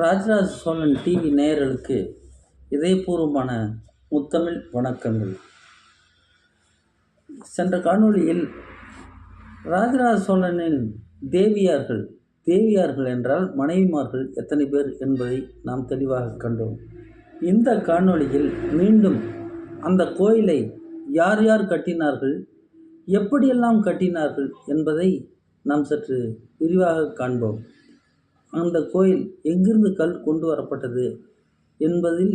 Rajaraja Cholan TV நேயர்களுக்கு இதயபூர்வமான முத்தமிழ் வணக்கங்கள். சென்ற காணொளியில் ராஜராஜ சோழனின் தேவியார்கள் தேவியார்கள் என்றால் மனைவிமார்கள் எத்தனை பேர் என்பதை நாம் தெளிவாக கண்டோம். இந்த காணொளியில் மீண்டும் அந்த கோயிலை யார் யார் கட்டினார்கள் எப்படியெல்லாம் கட்டினார்கள் என்பதை நாம் சற்று விரிவாக காண்போம். அந்த கோயில் எங்கிருந்து கல் கொண்டு வரப்பட்டது என்பதில்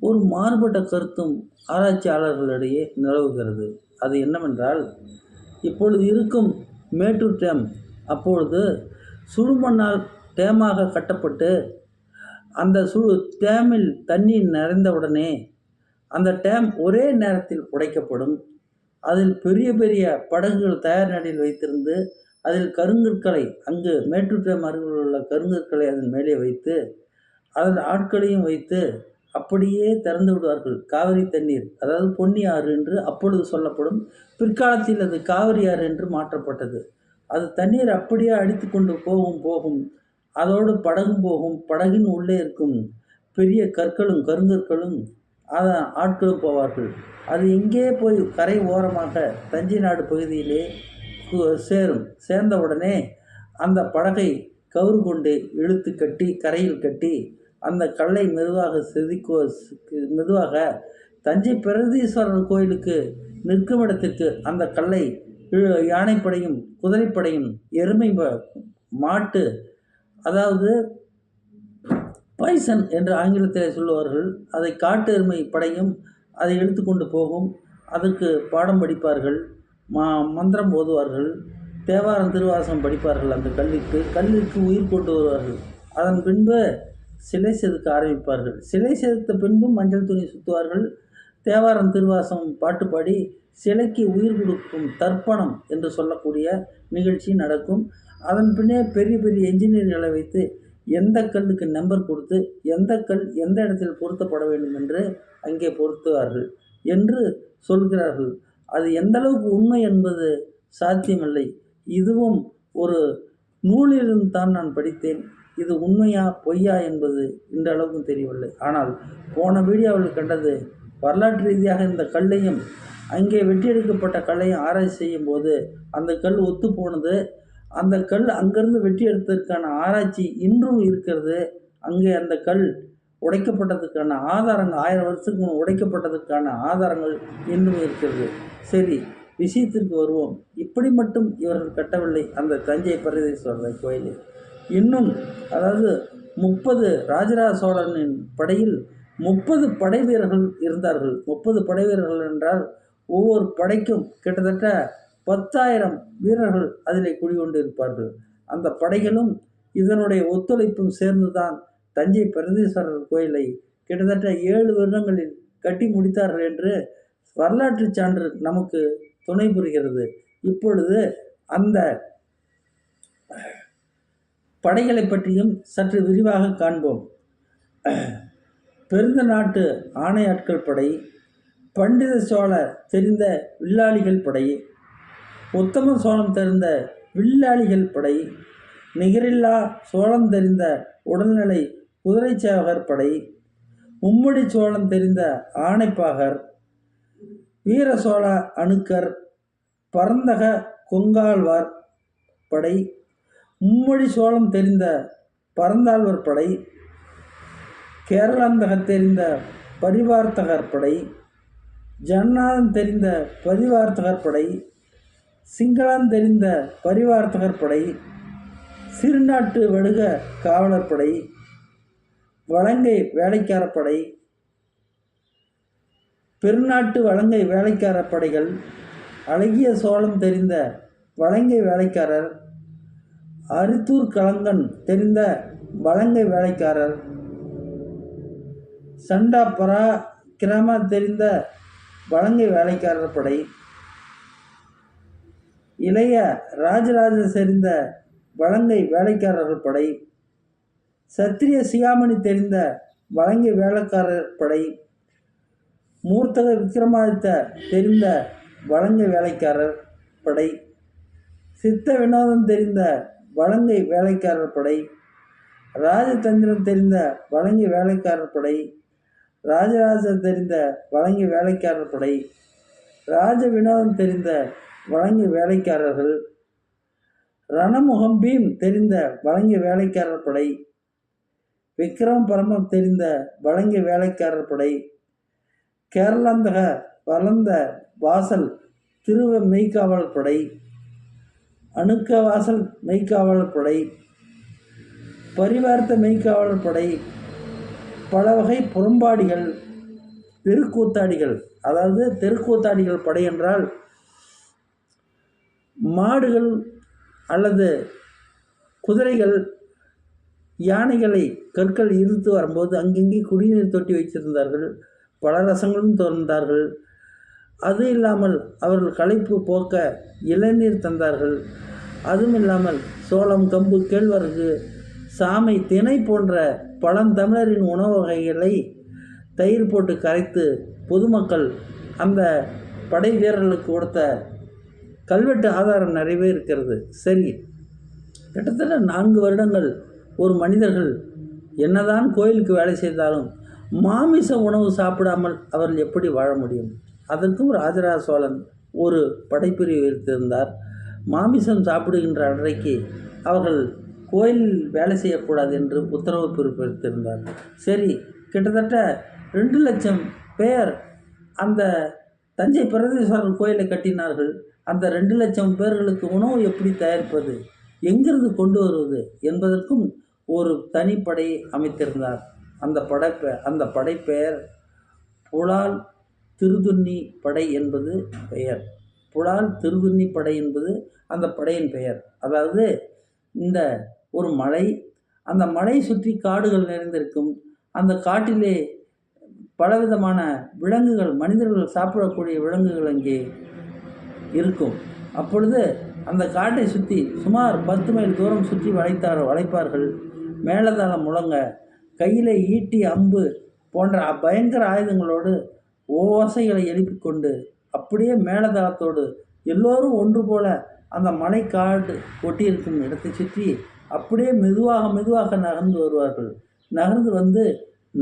ஒரு மாறுபட்ட கருத்தும் ஆராய்ச்சியாளர்களிடையே நிலவுகிறது. அது என்னவென்றால் இப்பொழுது இருக்கும் மேட்டூர் டேம் அப்பொழுது சுடுமண்ணால் டேமாக கட்டப்பட்டு அந்த சுடு டேமில் தண்ணீர் நிறைந்தவுடனே அந்த டேம் ஒரே நேரத்தில் உடைக்கப்படும். அதில் பெரிய பெரிய படகுகள் தயார் நிலையில் வைத்திருந்து அதில் கருங்கற்களை அங்கு மேட்டூர் அருகில் உள்ள கருங்கற்களை அதன் மேலே வைத்து அதன் ஆட்களையும் வைத்து அப்படியே திறந்து விடுவார்கள். காவிரி தண்ணீர் அதாவது பொன்னி ஆறு என்று அப்பொழுது சொல்லப்படும் பிற்காலத்தில் அது காவிரி ஆறு என்று மாற்றப்பட்டது. அது தண்ணீர் அப்படியே அடித்து கொண்டு போகும் போகும். அதோடு படகும் போகும் படகின் உள்ளே இருக்கும் பெரிய கற்களும் கருங்கற்களும் அதன் ஆட்களும் போவார்கள். அது எங்கே போய் கரை ஓரமாக தஞ்சை நாடு பகுதியிலே சேரும். சேர்ந்த உடனே அந்த படகை கவுறு கொண்டு இழுத்து கட்டி கரையில் கட்டி அந்த கல்லை மெதுவாக செதுக்கோ மெதுவாக தஞ்சை பிரகதீஸ்வரர் கோயிலுக்கு நிற்கும் இடத்திற்கு அந்த கல்லை யானைப்படையும் குதிரைப்படையும் எருமை மாட்டு அதாவது பைசன் என்று ஆங்கிலத்தில் சொல்லுவார்கள். அதை காட்டு எருமை படையும் அதை இழுத்து கொண்டு போகும். அதற்கு பாடம் படிப்பார்கள். மா மந்திரம் ஓதுவார்கள். தேவாரம் திருவாசகம் படிப்பார்கள் அந்த கல்விக்கு கல்விக்கு உயிர் கொண்டு வருவார்கள். அதன் பின்பு சிலை செதுக்க ஆரம்பிப்பார்கள். சிலை செதுத்த பின்பும் மஞ்சள் துணி சுற்றுவார்கள் தேவாரம் திருவாசம் பாட்டு பாடி சிலைக்கு உயிர் கொடுக்கும் தர்ப்பணம் என்று சொல்லக்கூடிய நிகழ்ச்சி நடக்கும். அதன் பின்னே பெரிய பெரிய என்ஜினியர்களை வைத்து எந்த கல்லுக்கு நம்பர் கொடுத்து எந்த கல் எந்த இடத்தில் பொருத்தப்பட வேண்டும் என்று அங்கே பொருத்துவார்கள் என்று சொல்கிறார்கள். அது எந்த அளவுக்கு உண்மை என்பது சாத்தியமில்லை. இதுவும் ஒரு நூலிலிருந்து தான் நான் படித்தேன். இது உண்மையா பொய்யா என்பது இன்றளவுக்கும் தெரியவில்லை. ஆனால் போன வீடியோவில் கண்டது வரலாற்று ரீதியாக இந்த கல்லையும் அங்கே வெட்டியெடுக்கப்பட்ட கல்லையும் ஆராய்ச்சி செய்யும் போது அந்த கல் ஒத்து போனது அந்த கல் அங்கிருந்து வெட்டி எடுத்ததற்கான ஆராய்ச்சி இன்றும் இருக்கிறது. அங்கே அந்த கல் உடைக்கப்பட்டதுக்கான ஆதாரங்கள் ஆயிரம் வருஷத்துக்கு முன் உடைக்கப்பட்டதுக்கான ஆதாரங்கள் இன்னும் இருக்கிறது. சரி விஷயத்திற்கு வருவோம். இப்படி மட்டும் இவர்கள் கட்டவில்லை. அந்த தஞ்சை பிரதேஸ்வரர் கோயிலை இன்னும் அதாவது முப்பது ராஜராஜ சோழனின் படையில் முப்பது படை வீரர்கள் இருந்தார்கள். முப்பது படை வீரர்கள் என்றால் ஒவ்வொரு படைக்கும் கிட்டத்தட்ட பத்தாயிரம் வீரர்கள் அதிலே குடிகொண்டிருப்பார்கள். அந்த படைகளும் இதனுடைய ஒத்துழைப்பும் சேர்ந்துதான் தஞ்சை பிரதீஸ்வரர் கோயிலை கிட்டத்தட்ட ஏழு வருடங்களில் கட்டி முடித்தார்கள் என்று வரலாற்று சான்று நமக்கு துணை புரிகிறது. இப்பொழுது அந்த படைகளை பற்றியும் சற்று விரிவாக காண்போம். பெருந்த நாட்டு ஆணையாட்கள் படை பண்டித சோழ தெரிந்த வில்லாளிகள் படை உத்தம சோழம் தெரிந்த வில்லாளிகள் படை நிகரில்லா சோழம் தெரிந்த உடல்நிலை குதிரை சேவகர் படை மும்முடி சோழம் தெரிந்த ஆணைப்பாகர் வீர சோழ அணுக்கர் பரந்தக கொங்காழ்வார் படை மும்மொழி சோழம் தெரிந்த பரந்தாழ்வர் படை கேரளாந்தக தெரிந்த பரிவார்த்தகர் படை ஜன்னாதன் தெரிந்த பரிவார்த்தகர் படை சிங்களான் தெரிந்த பரிவார்த்தகர் படை சிறுநாட்டு வடுக காவலர் படை வலங்கை வேலைக்காரப்படை படை பெருநாட்டு வலங்கை வேலைக்கார படைகள் அழகிய சோழம் தெரிந்த வலங்கை வேலைக்காரர் அரித்தூர் கலங்கன் தெரிந்த வலங்கை வேலைக்காரர் சண்டா பரா கிராம தெரிந்த வலங்கை வேலைக்காரர் படை இளைய ராஜராஜ தெரிந்த வலங்கை வேலைக்காரர் படை சத்திரிய சிகாமணி தெரிந்த வலங்கை வேலைக்காரர் படை மூர்த்தக விக்ரமாதித்த தெரிந்த வழங்க வேலைக்காரர் படை. சித்த வினோதம் தெரிந்த வலங்கை வேலைக்காரர் படை. ராஜதந்திரம் தெரிந்த வழங்கி வேலைக்காரர் படை. ராஜராஜ தெரிந்த வழங்கி வேலைக்காரர் படை. ராஜ வினோதம் தெரிந்த வழங்கி வேலைக்காரர்கள். ரணமுகம் பீம் தெரிந்த வழங்கி வேலைக்காரர் படை. விக்ரம் பரமம் தெரிந்த வழங்கி வேலைக்காரர் படை. கேரளாந்தக வளர்ந்த வாசல் திருவ மெய்காவல் படை. அணுக்க வாசல் மெய்க்காவலர் படை. பரிவார்த்த மெய்க்காவலர் படை. பல வகை புறம்பாடிகள் தெருக்கூத்தாடிகள் அதாவது தெருக்கூத்தாடிகள் படை என்றால் மாடுகள் அல்லது குதிரைகள் யானைகளை கற்கள் இழுத்து வரும்போது அங்கங்கே குடிநீர் தொட்டி வைத்திருந்தார்கள். பல ரசங்களும் திறந்தார்கள் அது இல்லாமல் அவர்கள் களைப்பு போக்க இளநீர் தந்தார்கள். அதுவும் இல்லாமல் சோளம் கம்பு கேழ்வரகு சாமை தினை போன்ற பழந்தமிழரின் உணவு வகைகளை தயிர் போட்டு கரைத்து பொதுமக்கள் அந்த படை வீரர்களுக்கு கொடுத்த கல்வெட்டு ஆதாரம் நிறையவே இருக்கிறது. சரி கிட்டத்தட்ட நான்கு வருடங்கள் ஒரு மனிதர்கள் என்னதான் கோயிலுக்கு வேலை செய்தாலும் மாமிச உணவு சாப்பிடாமல் அவர்கள் எப்படி வாழ முடியும்? அதற்கும் ராஜராஜ சோழன் ஒரு படைப்பிரிவு வைத்திருந்தார். மாமிசம் சாப்பிடுகின்ற அன்றைக்கு அவர்கள் கோயில் வேலை செய்யக்கூடாது என்று உத்தரவு பிறப்பித்திருந்தார் சரி கிட்டத்தட்ட ரெண்டு லட்சம் பேர் அந்த தஞ்சை பிரதேஸ்வரர் கோயிலை கட்டினார்கள். அந்த ரெண்டு லட்சம் பேர்களுக்கு உணவு எப்படி தயாரிப்பது? எங்கிருந்து கொண்டு வருவது? என்பதற்கும் ஒரு தனிப்படை அமைத்திருந்தார். அந்த படைப்ப அந்த படைப்பெயர் புலால் திருதுண்ணி படை என்பது பெயர். புலால் திருதுண்ணி படை என்பது அந்த படையின் பெயர். அதாவது இந்த ஒரு மலை அந்த மலை சுற்றி காடுகள் நிறைந்திருக்கும் அந்த காட்டிலே பலவிதமான விலங்குகள் மனிதர்கள் சாப்பிடக்கூடிய விலங்குகள் அங்கே இருக்கும். அப்பொழுது அந்த காட்டை சுற்றி சுமார் பத்து மைல் தூரம் சுற்றி வளைத்தார் வளைப்பார்கள். மேலதாளம் முழங்க கையில் ஈட்டி அம்பு போன்ற பயங்கர ஆயுதங்களோடு ஓசைகளை எழுப்பிக்கொண்டு அப்படியே மேலதளத்தோடு எல்லோரும் ஒன்று போல அந்த மலை காடு ஒட்டியிருக்கும் இடத்தை சுற்றி அப்படியே மெதுவாக மெதுவாக நகர்ந்து வருவார்கள். நகர்ந்து வந்து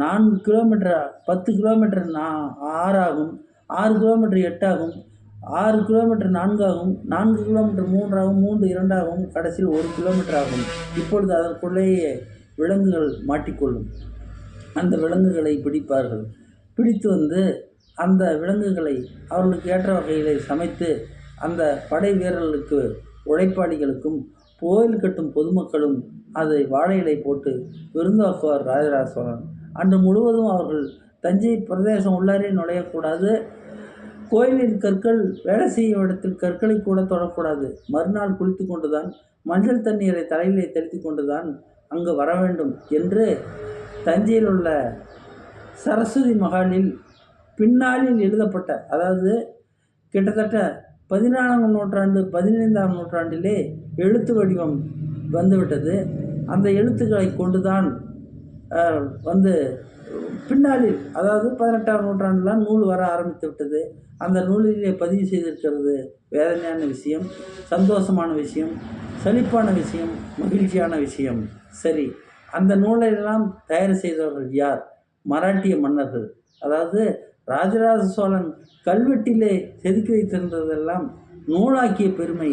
நான்கு கிலோமீட்டர் பத்து கிலோமீட்டர் நா ஆறாகும் ஆறு கிலோமீட்டர் எட்டாகும் ஆறு கிலோமீட்டர் நான்காகும் நான்கு கிலோமீட்டர் மூன்றாகும் மூன்று இரண்டாகும் கடைசியில் ஒரு கிலோமீட்டர் ஆகும். இப்பொழுது அதற்குள்ளேயே விலங்குகள் மாட்டிக்கொள்ளும். அந்த விலங்குகளை பிடிப்பார்கள். பிடித்து வந்து அந்த விலங்குகளை அவர்களுக்கு ஏற்ற வகையிலே சமைத்து அந்த படை வீரர்களுக்கு உழைப்பாளிகளுக்கும் கோயில் கட்டும் பொதுமக்களும் அதை வாழை இலை போட்டு விருந்தாக்குவார் ராஜராஜ சோழன் அன்று முழுவதும் அவர்கள் தஞ்சை பிரதேசம் உள்ளாரே நுழையக்கூடாது. கோயிலின் கற்கள் வேலை செய்யும் இடத்தில் கற்களை கூட தொடக்கூடாது. மறுநாள் குளித்து கொண்டுதான் மஞ்சள் தண்ணீரை தலையிலே தெளித்து கொண்டுதான் அங்கு வர வேண்டும் என்று தஞ்சையில் உள்ள சரஸ்வதி மகாலில் பின்னாளில் எழுதப்பட்ட அதாவது கிட்டத்தட்ட பதினான்காம் நூற்றாண்டு பதினைந்தாம் நூற்றாண்டிலே எழுத்து வடிவம் வந்துவிட்டது. அந்த எழுத்துக்களை கொண்டுதான் வந்து பின்னாளில் அதாவது பதினெட்டாம் நூற்றாண்டுலாம் நூல் வர ஆரம்பித்து விட்டது அந்த நூலிலே பதிவு செய்திருக்கிறது வேதனையான விஷயம் சந்தோஷமான விஷயம். செழிப்பான விஷயம் மகிழ்ச்சியான விஷயம். சரி அந்த நூலையெல்லாம் தயார் செய்தவர்கள் யார்? மராட்டிய மன்னர்கள். அதாவது ராஜராஜ சோழன் கல்வெட்டிலே செதுக்கி வைத்திருந்ததெல்லாம் நூலாக்கிய பெருமை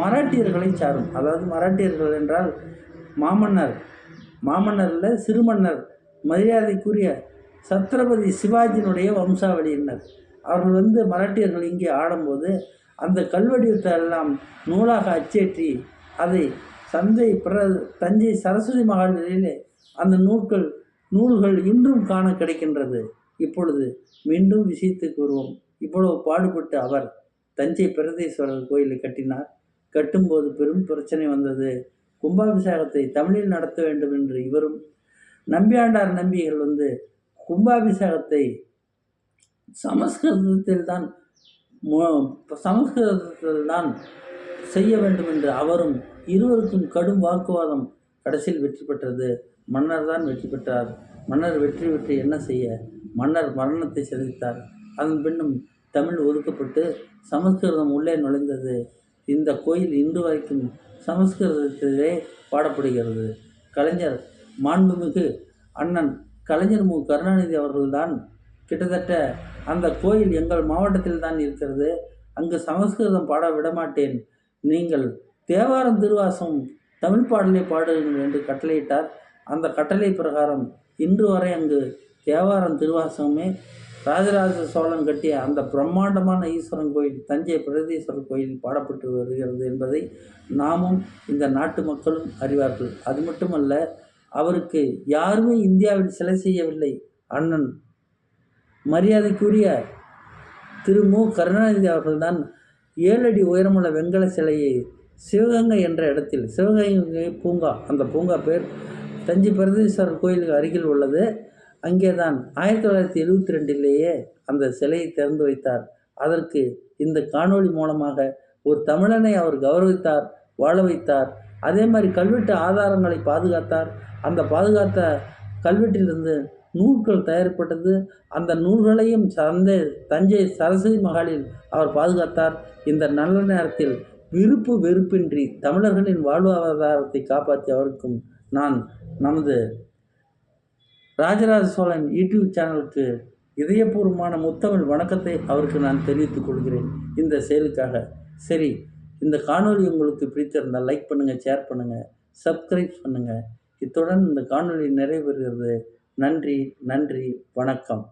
மராட்டியர்களை சாரும். அதாவது மராட்டியர்கள் என்றால் மாமன்னர். மாமன்னரில் சிறுமன்னர் மரியாதைக்குரிய சத்ரபதி சிவாஜியினுடைய வம்சாவளியினர். அவர்கள் வந்து மராட்டியர்கள் இங்கே ஆடும்போது அந்த கல்வெடியத்தை எல்லாம் நூலாக அச்சேற்றி அதை தஞ்சை பிர தஞ்சை சரஸ்வதி மகாலிலே அந்த நூல்கள் நூல்கள் இன்றும் காண கிடைக்கின்றது. இப்பொழுது மீண்டும் விஷயத்துக்கு வருவோம் இவ்வளவு பாடுபட்டு அவர் தஞ்சை பிரதேஸ்வரர் கோயிலை கட்டினார். கட்டும்போது பெரும் பிரச்சனை வந்தது. கும்பாபிஷேகத்தை தமிழில் நடத்த வேண்டும் என்று இவரும் நம்பியாண்டார் நம்பிகள் வந்து கும்பாபிஷேகத்தை சமஸ்கிருதத்தில் தான் சமஸ்கிருதத்தில் தான் செய்ய வேண்டும் என்று அவரும் இருவருக்கும் கடும் வாக்குவாதம் கடைசியில் வெற்றி பெற்றது. மன்னர் தான் வெற்றி பெற்றார். மன்னர் வெற்றி பெற்று என்ன செய்ய? மன்னர் மரணத்தை சந்தித்தார் அதன் பின்னும் தமிழ் ஒதுக்கப்பட்டு சமஸ்கிருதம் உள்ளே நுழைந்தது. இந்த கோயில் இன்று வரைக்கும் சமஸ்கிருதத்திலே பாடப்படுகிறது. கலைஞர் மாண்புமிகு அண்ணன் கலைஞர் மு. கருணாநிதி அவர்கள்தான் கிட்டத்தட்ட அந்த கோயில் எங்கள் மாவட்டத்தில் தான் இருக்கிறது. அங்கு சமஸ்கிருதம் பாட விடமாட்டேன். நீங்கள் தேவாரம் திருவாசம் தமிழ் பாடலை பாடுங்கள் என்று கட்டளையிட்டார். அந்த கட்டளை பிரகாரம் இன்று வரை அங்கு தேவாரம் திருவாசகமே ராஜராஜ சோழன் கட்டிய அந்த பிரம்மாண்டமான ஈஸ்வரன் கோயில் தஞ்சை பிரகதீஸ்வரர் கோயில் பாடப்பட்டு வருகிறது என்பதை நாமும் இந்த நாட்டு மக்களும் அறிவார்கள். அது மட்டுமல்ல அவருக்கு யாருமே இந்தியாவில் சிலை செய்யவில்லை. அண்ணன் மரியாதைக்குரிய திரு மு. கருணாநிதி அவர்கள்தான் ஏழடி உயரமுள்ள வெண்கல சிலையை சிவகங்கை என்ற இடத்தில் சிவகங்கை பூங்கா அந்த பூங்கா பேர் தஞ்சை பிரதீஸ்வரர் கோயிலுக்கு அருகில் உள்ளது. அங்கே தான் ஆயிரத்தி தொள்ளாயிரத்தி எழுபத்தி ரெண்டிலேயே அந்த சிலையை திறந்து வைத்தார். அதற்கு இந்த காணொளி மூலமாக ஒரு தமிழனை அவர் கௌரவித்தார் வாழ வைத்தார். அதே மாதிரி கல்வெட்டு ஆதாரங்களை பாதுகாத்தார். அந்த பாதுகாத்த கல்வெட்டிலிருந்து நூல்கள் தயாரிப்பட்டது அந்த நூல்களையும் சந்தை தஞ்சை சரஸ்வதி மகாலில் அவர் பாதுகாத்தார். இந்த நல்ல நேரத்தில் விருப்பு வெறுப்பின்றி தமிழர்களின் வாழ்வாதாரத்தை காப்பாற்றி அவருக்கும் நான் நமது ராஜராஜ சோழன் யூடியூப் சேனலுக்கு இதயபூர்வமான முத்தமிழ் வணக்கத்தை அவருக்கு நான் தெரிவித்துக் கொள்கிறேன். இந்த செயலுக்காக. சரி இந்த காணொளி உங்களுக்கு பிடித்திருந்தால் லைக் பண்ணுங்கள் ஷேர் பண்ணுங்கள் சப்ஸ்கிரைப் பண்ணுங்கள் இத்துடன் இந்த காணொளி நிறைவேறுகிறது நன்றி நன்றி வணக்கம்.